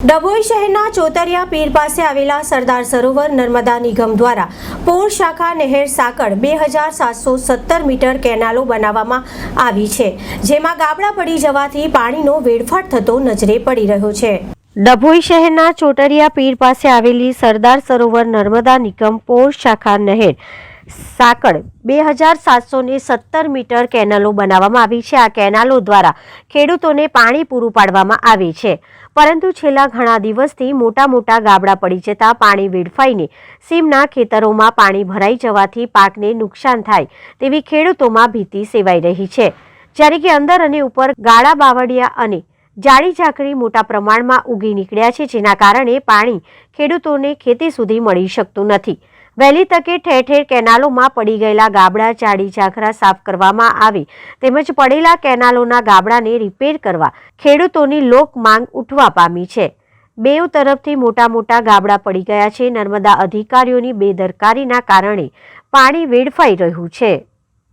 ડભોઈ શહેરના ચોતરિયા પીર પાસે આવેલા સરદાર સરોવર નર્મદા નિગમ દ્વારા પોર શાખા નહેર સાંકળ બે હજાર સાતસો સત્તર મીટર કેનાલો બનાવવામાં આવી છે, જેમાં ગાબડા પડી જવાથી પાણીનો વેડફાટ થતો નજરે પડી રહ્યો છે. ડભોઈ શહેરના ચોટરિયા પીર પાસે આવેલી સરદાર સરોવર નર્મદા નિગમ પોર શાખા નહેર સાંકળ બે હજાર સાતસો ને સત્તર મીટર કેનાલો બનાવવામાં આવી છે. આ કેનાલો દ્વારા ખેડૂતોને પાણી પૂરું પાડવામાં આવે છે. પરંતુ છેલ્લા ઘણા દિવસથી મોટા મોટા ગાબડા પડી જતા પાણી વેડફાઈને સીમના ખેતરોમાં પાણી ભરાઈ જવાથી પાકને નુકસાન થાય તેવી ખેડૂતોમાં ભીતિ સેવાઈ રહી છે. જ્યારે કે અંદર અને ઉપર ગાળા બાવળિયા અને જાડી ઝાકળી મોટા પ્રમાણમાં ઉગી નીકળ્યા છે, જેના કારણે પાણી ખેડૂતોને ખેતી સુધી મળી શકતું નથી. વહેલી તકે ઠેર ઠેર કેનાલોમાં પડી ગયેલા ગાબડા ચાડી ઝાખરા સાફ કરવામાં આવે તેમજ પડેલા કેનાલોના ગાબડાને રિપેર કરવા ખેડૂતોની લોક માંગ ઉઠવા પામી છે. બેઉ તરફથી મોટા મોટા ગાબડા પડી ગયા છે. નર્મદા અધિકારીઓની બેદરકારીના કારણે પાણી વેડફાઈ રહ્યું છે.